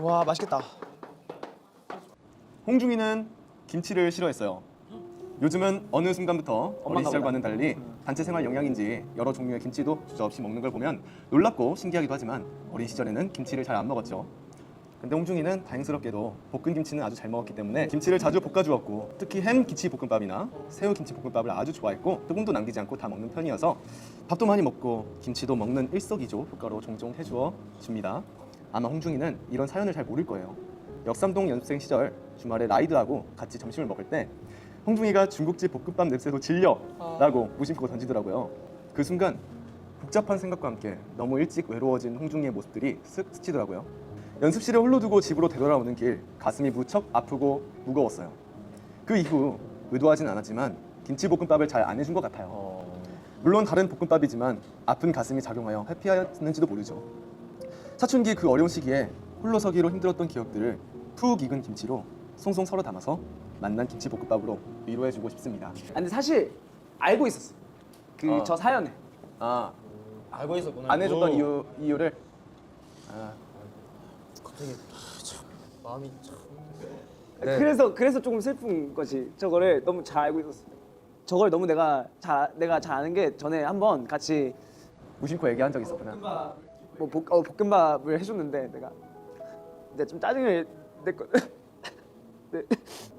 와 맛있겠다. 홍중이는 김치를 싫어했어요. 요즘은 어느 순간부터 어린 시절과는 달리 단체 생활 영향인지 여러 종류의 김치도 주저없이 먹는 걸 보면 놀랍고 신기하기도 하지만 어린 시절에는 김치를 잘 안 먹었죠. 근데 홍중이는 다행스럽게도 볶은 김치는 아주 잘 먹었기 때문에 김치를 자주 볶아 주었고 특히 햄 김치 볶음밥이나 새우 김치 볶음밥을 아주 좋아했고 조금도 남기지 않고 다 먹는 편이어서 밥도 많이 먹고 김치도 먹는 일석이조 효과로 종종 해주어 줍니다. 아마 홍중이는 이런 사연을 잘 모를 거예요. 역삼동 연습생 시절 주말에 라이드하고 같이 점심을 먹을 때 홍중이가 중국집 볶음밥 냄새도 질려라고 무심코 던지더라고요. 그 순간 복잡한 생각과 함께 너무 일찍 외로워진 홍중이의 모습들이 쓱 스치더라고요. 연습실에 홀로 두고 집으로 되돌아오는 길 가슴이 무척 아프고 무거웠어요. 그 이후 의도하진 않았지만 김치볶음밥을 잘 안 해준 것 같아요. 물론 다른 볶음밥이지만 아픈 가슴이 작용하여 회피하였는지도 모르죠. 사춘기 그 어려운 시기에 홀로 서기로 힘들었던 기억들을 푹 익은 김치로 송송 썰어 담아서 만난 김치 볶음밥으로 위로해주고 싶습니다. 아, 근데 사실 알고 있었어. 그 어. 저 사연을. 아, 알고 있었구나. 안 해줬던 이유 이유를 아, 갑자기 참 마음이 참. 네. 그래서 그래서 조금 슬픈 거지. 저거를 너무 잘 알고 있었어. 저걸 너무 내가 잘 내가 잘 아는 게 전에 한번 같이 무심코 얘기한 적 있었구나. 뭐 볶, 어, 볶음밥을 해줬는데 내가 내가 좀 짜증을 냈거든. 네,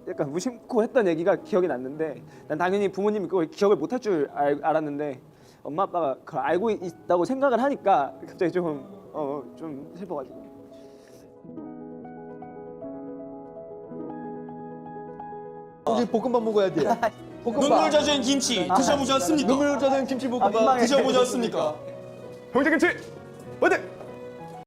약간 무심코 했던 얘기가 기억이 났는데 난 당연히 부모님이 그걸 기억을 못할 줄 알, 알았는데 엄마 아빠가 그걸 알고 있다고 생각을 하니까 갑자기 좀어좀 슬퍼가지고 혹시 볶음밥 먹어야 돼. 눈물 젖은 김치 드셔보셨습니까? 눈물 젖은 김치 볶음밥 민망해. 드셔보셨습니까? 형제 김치 不对，